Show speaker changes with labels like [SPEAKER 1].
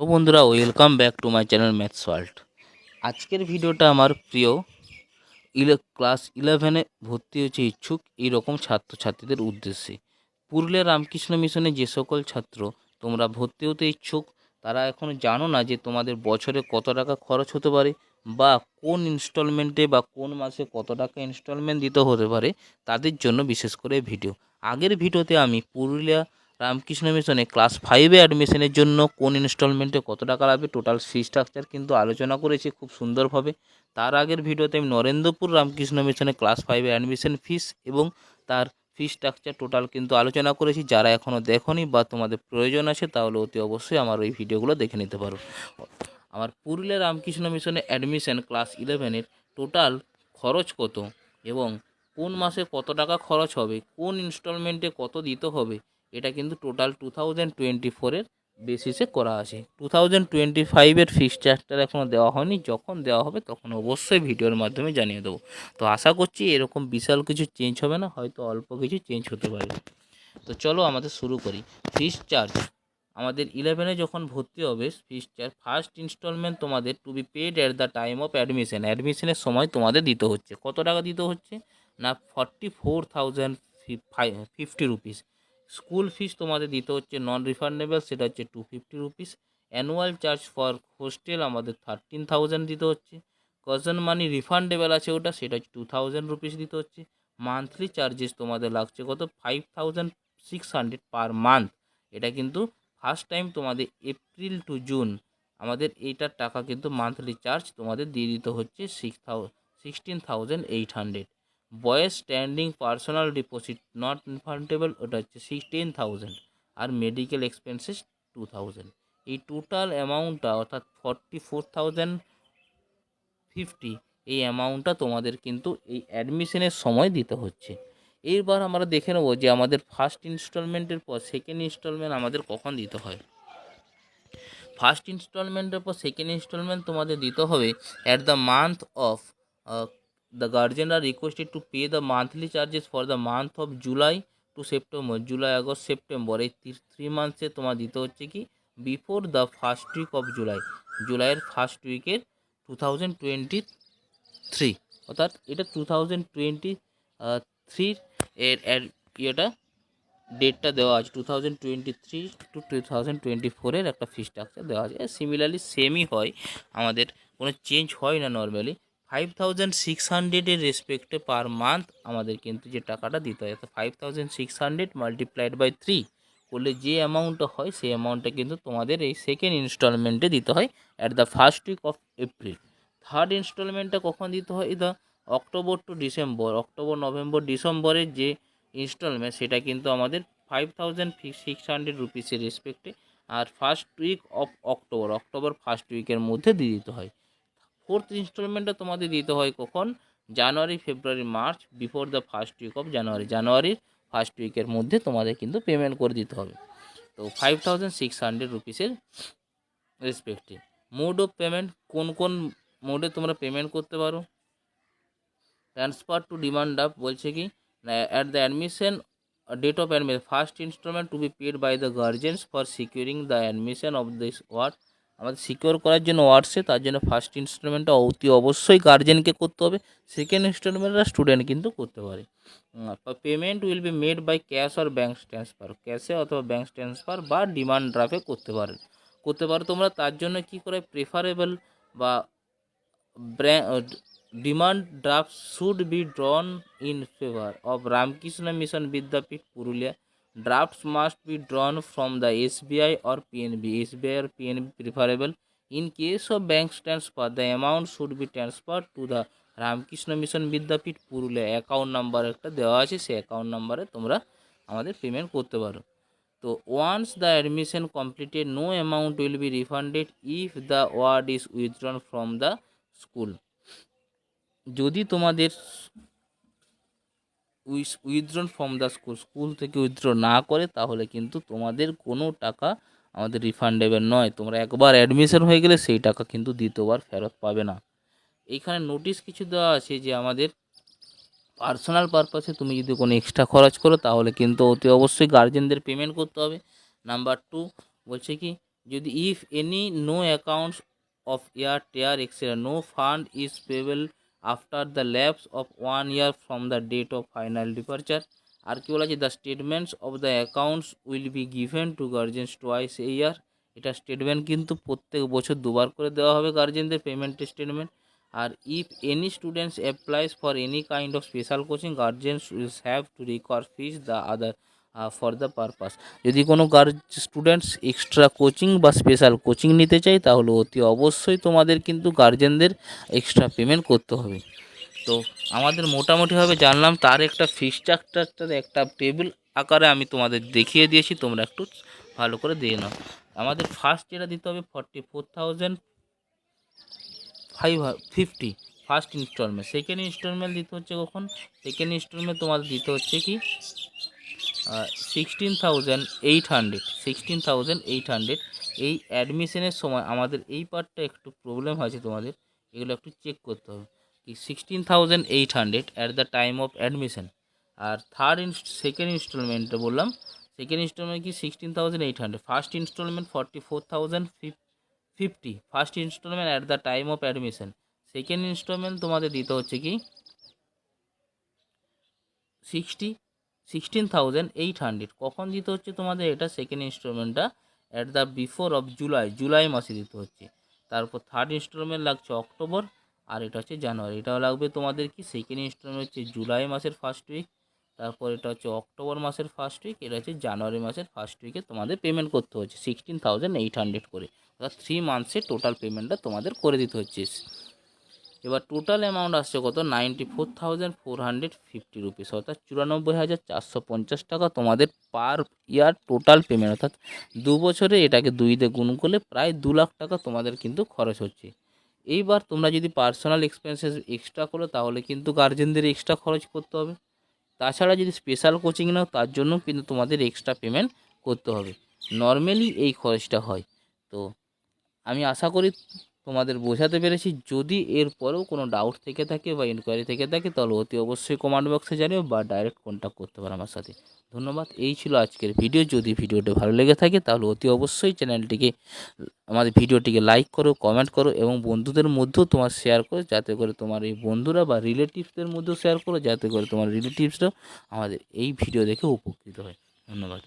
[SPEAKER 1] ও বন্ধুরা welcome back to my channel maths world আজকের ভিডিওটা আমার প্রিয়। ইলে ক্লাস ইলেভেনে ভর্তি হয়েছে ইচ্ছুক এই রকম ছাত্রছাত্রীদের উদ্দেশ্যে। পুরুলিয়া রামকৃষ্ণ মিশনে যে সকল ছাত্র তোমরা ভর্তি হতে ইচ্ছুক, তারা এখন জানো না যে তোমাদের বছরে কত টাকা খরচ হতে পারে বা কোন ইনস্টলমেন্টে বা কোন মাসে কত টাকা ইনস্টলমেন্ট দিতে হতে পারে, তাদের জন্য বিশেষ করে ভিডিও আগের ভিডিওতে আমি পুরুলিয়া রামকৃষ্ণ মিশনে ক্লাস ফাইভে অ্যাডমিশনের জন্য কোন ইনস্টলমেন্টে কত টাকা লাগবে? টোটাল ফি স্ট্রাকচার কিন্তু আলোচনা করেছি খুব সুন্দরভাবে। তার আগের ভিডিওতে আমি নরেন্দ্রপুর রামকৃষ্ণ মিশনে ক্লাস ফাইভে অ্যাডমিশন ফিস এবং তার ফি স্ট্রাকচার টোটাল কিন্তু আলোচনা করেছি। যারা এখনও দেখোনি বা তোমাদের প্রয়োজন আছে তাহলে অতি অবশ্যই আমার ওই ভিডিওগুলো দেখে নিতে পারো। আমার পুরুলিয়া রামকৃষ্ণ মিশনে অ্যাডমিশন ক্লাস ইলেভেনের টোটাল খরচ কত এবং কোন মাসে কত টাকা খরচ হবে? কোন ইনস্টলমেন্টে কত দিতে হবে? এটা কিন্তু টোটাল টু থাউজেন্ড টোয়েন্টি ফোরের বেসিসে করা আছে। টু থাউজেন্ড টোয়েন্টি ফাইভের ফি স্ট্রাকচার এখনও দেওয়া হয়নি। যখন দেওয়া হবে তখন অবশ্যই ভিডিওর মাধ্যমে জানিয়ে দেবো। তো আশা করছি এরকম বিশাল কিছু চেঞ্জ হবে না, হয়তো অল্প কিছু চেঞ্জ হতে পারে। তো চলো আমাদের শুরু করি। ফিস চার্জ আমাদের ইলেভেনে যখন ভর্তি হবে ফিস চার্জ ফার্স্ট ইনস্টলমেন্ট তোমাদের to be paid at the time of admission অ্যাডমিশনের সময় তোমাদের দিতে হচ্ছে। কত টাকা দিতে হচ্ছে? না forty four thousand fifty rupees school fees তোমাদের দিতে হচ্ছে নন রিফান্ডেবল সেটা হচ্ছে two fifty rupees annual charge for hostel আমাদের থার্টিন থাউজেন্ড দিতে হচ্ছে। কজন মানি রিফান্ডেবল আছে ওটা, সেটা হচ্ছে টু থাউজেন্ড রুপিস দিতে হচ্ছে। মান্থলি চার্জেস তোমাদের লাগছে কত? Five thousand six hundred per month এটা কিন্তু ফার্স্ট টাইম তোমাদের এপ্রিল টু জুন আমাদের এইটার টাকা কিন্তু মান্থলি চার্জ তোমাদের দিয়ে দিতে হচ্ছে six thou sixteen thousand eight hundred boys standing personal deposit not refundable ওটা হচ্ছে সিক্সটিন থাউজেন্ড আর মেডিকেল এক্সপেন্সেস টু থাউজেন্ড এই টোটাল অ্যামাউন্টটা অর্থাৎ ফর্টি ফোর থাউজেন্ড ফিফটি এই অ্যামাউন্টটা তোমাদের কিন্তু এই অ্যাডমিশনের সময় দিতে হচ্ছে। এইবার আমরা দেখে নেব যে আমাদের ফার্স্ট ইনস্টলমেন্টের পর সেকেন্ড ইনস্টলমেন্ট আমাদের কখন দিতে হয়। ফার্স্ট ইনস্টলমেন্টের পর সেকেন্ড ইনস্টলমেন্ট তোমাদের দিতে হবে at the month of the guardian are requested to pay the monthly charges for the month of July to September July August September এই থ্রি মান্থসে তোমার দিতে হচ্ছে কি? Before the first week of July জুলাইয়ের ফার্স্ট উইকের two thousand twenty three অর্থাৎ এটা টু থাউজেন্ড টোয়েন্টি থ্রির এর ইয়েটা ডেটটা দেওয়া আছে। Two thousand twenty three to two thousand twenty ফোরের একটা ফি দেওয়া আছে। সিমিলারলি সেমই হয়। আমাদের কোনো চেঞ্জ হয় না নর্মালি ফাইভ থাউজেন্ড সিক্স হান্ড্রেডের রেসপেক্টে পার মান্থ আমাদের কিন্তু যে টাকাটা দিতে হয়, অর্থাৎ five thousand six hundred multiplied by three করলে যে অ্যামাউন্টটা হয়, সেই অ্যামাউন্টটা কিন্তু তোমাদের এই সেকেন্ড ইনস্টলমেন্টে দিতে হয় at the first week of April third ইনস্টলমেন্টটা কখন দিতে হয়? The October to December October November ডিসেম্বরের যে ইনস্টলমেন্ট সেটা কিন্তু আমাদের ফাইভ থাউজেন্ড সিক্স হান্ড্রেড রুপিসের রেসপেক্টে আর first week of October October first উইকের মধ্যে দিয়ে দিতে হয়। ফোর্থ ইনস্টলমেন্টটা তোমাদের দিতে হয় কখন? জানুয়ারি February March before the first week of January জানুয়ারির ফার্স্ট উইকের মধ্যে তোমাদের কিন্তু পেমেন্ট করে দিতে হবে। তো ফাইভ থাউজেন্ড সিক্স হান্ড্রেড রুপিসের রেসপেক্টে মোড অফ পেমেন্ট কোন কোন মোডে তোমরা পেমেন্ট করতে পারো? ট্রান্সফার টু ডিমান্ড আপ বলছে কি? At the admission date of admission first instalment to be paid by the guardians for securing the admission of this ward আমাদের সিকিওর করার জন্য ওয়ার্ডসে তার জন্য ফার্স্ট ইনস্টলমেন্টটা অতি অবশ্যই গার্জেনকে করতে হবে। সেকেন্ড ইনস্টলমেন্টটা স্টুডেন্ট কিন্তু করতে পারে। Payment will be made by cash or bank transfer ক্যাশে অথবা ব্যাঙ্ক ট্রান্সফার বা ডিমান্ড ড্রাফে করতে পারেন করতে পারো তোমরা, তার জন্য কি করে? প্রেফারেবল বা demand draft should be drawn in favour of Ramakrishna Mission Vidyapith Purulia drafts must be drawn from the SBI or PNB. SBI or PNB preferable. In case of bank transfer, the amount should be transferred to the Ramakrishna Mission Vidyapith Purulia account number একটা দেওয়া আছে সেই account নাম্বারে তোমরা আমাদের payment করতে পারো তো once the admission completed no amount will be refunded if the ward is withdrawn from the school যদি তোমাদের withdrawn from the school school থেকে উইথড্র না করে তাহলে কিন্তু তোমাদের কোনো টাকা আমাদের রিফান্ডেবল নয়। তোমরা একবার অ্যাডমিশন হয়ে গেলে সেই টাকা কিন্তু দ্বিতীয়বার ফেরত পাবে না। এইখানে নোটিশ কিছু দেওয়া আছে যে আমাদের পার্সোনাল পারপাসে তুমি যদি কোনো এক্সট্রা খরচ করো তাহলে কিন্তু অতি অবশ্যই গার্জেনদের পেমেন্ট করতে হবে। নাম্বার টু বলছে কি, যদি if any no accounts of year tear etcetera no fund is payable lapse of one year from the date of final departure আর কি বলা আছে the statements of the accounts will be given to guardians twice a year এটা statement কিন্তু প্রত্যেক বছর দুবার করে দেওয়া হবে গার্জেনদের payment statement R if any students applies for any kind of special coaching guardians wills have to recover fees the other for the purpose যদি কোনো গার্জ স্টুডেন্টস এক্সট্রা কোচিং বা স্পেশাল কোচিং নিতে চাই তাহলে অতি অবশ্যই তোমাদের কিন্তু গার্জেনদের এক্সট্রা পেমেন্ট করতে হবে। তো আমাদের মোটামুটিভাবে জানলাম, তার একটা ফিস স্ট্রাকচারটার একটা টেবিল আকারে আমি তোমাদের দেখিয়ে দিয়েছি, তোমরা একটু ভালো করে দিয়ে নাও। আমাদের ফার্স্ট যেটা দিতে হবে forty four thousand five fifty first instalment second instalment দিতে হচ্ছে কখন? সেকেন্ড ইনস্টলমেন্ট তোমাদের দিতে হচ্ছে কি? Sixteen thousand eight hundred sixteen thousand eight hundred এই অ্যাডমিশনের সময় আমাদের এই পার্টটা একটু প্রবলেম হয়েছে তোমাদের, এগুলো একটু চেক করতে হবে। কি sixteen thousand eight hundred at the time of admission R third second ইনস্টলমেন্টটা বললাম সেকেন্ড ইনস্টলমেন্ট কি sixteen thousand eight hundred first instalment forty four thousand fifty first instalment at the time of admission second instalment তোমাদের দিতে হচ্ছে কি sixty sixteen thousand eight hundred কখন দিতে হচ্ছে তোমাদের? এটা second ইনস্টলমেন্টটা at the before of July July মাসে দিতে হচ্ছে। তারপর থার্ড ইনস্টলমেন্ট লাগছে অক্টোবর আর এটা হচ্ছে জানুয়ারি এটাও লাগবে তোমাদের কি? সেকেন্ড ইনস্টলমেন্ট হচ্ছে জুলাই মাসের ফার্স্ট উইক তারপর এটা হচ্ছে অক্টোবর মাসের ফার্স্ট উইক এটা হচ্ছে জানুয়ারি মাসের ফার্স্ট উইকে তোমাদের পেমেন্ট করতে হচ্ছে। সিক্সটিন থাউজেন্ড এইট হান্ড্রেড করে। অর্থাৎ থ্রি মান্থসে টোটাল পেমেন্টটা তোমাদের করে দিতে হচ্ছে। এবার টোটাল অ্যামাউন্ট আসছে কত? Ninety four thousand four hundred fifty rupees অর্থাৎ চুরানব্বই হাজার চারশো পঞ্চাশ টাকা তোমাদের পার ইয়ার টোটাল পেমেন্ট অর্থাৎ দু বছরে এটাকে দুই দিয়ে গুণ করলে প্রায় দু লাখ টাকা তোমাদের কিন্তু খরচ হচ্ছে। এইবার তোমরা যদি পার্সোনাল এক্সপেন্সেস এক্সট্রা করো, তাহলে কিন্তু গার্জেনদের এক্সট্রা খরচ করতে হবে। তাছাড়া যদি স্পেশাল কোচিং নাও, তার জন্য কিন্তু তোমাদের এক্সট্রা পেমেন্ট করতে হবে। নর্মালি এই খরচটা হয়। তো আমি আশা করি তোমাদের বোঝাতে পেরেছি। যদি এর পরেও কোনো ডাউট থেকে থাকে বা ইনকোয়ারি থেকে থাকে, তাহলে অতি অবশ্যই কমেন্ট বক্সে জানিও বা ডাইরেক্ট কন্ট্যাক্ট করতে পারো আমার সাথে। ধন্যবাদ, এই ছিল আজকের ভিডিও যদি ভিডিওটি ভালো লেগে থাকে, তাহলে অতি অবশ্যই চ্যানেলটিকে আমাদের ভিডিওটিকে লাইক করো কমেন্ট করো এবং বন্ধুদের মধ্যেও তোমার শেয়ার করো, যাতে করে তোমার এই বন্ধুরা বা রিলেটিভসদের মধ্যেও শেয়ার করো, যাতে করে তোমার রিলেটিভসরাও আমাদের এই ভিডিও দেখে উপকৃত হয়। ধন্যবাদ।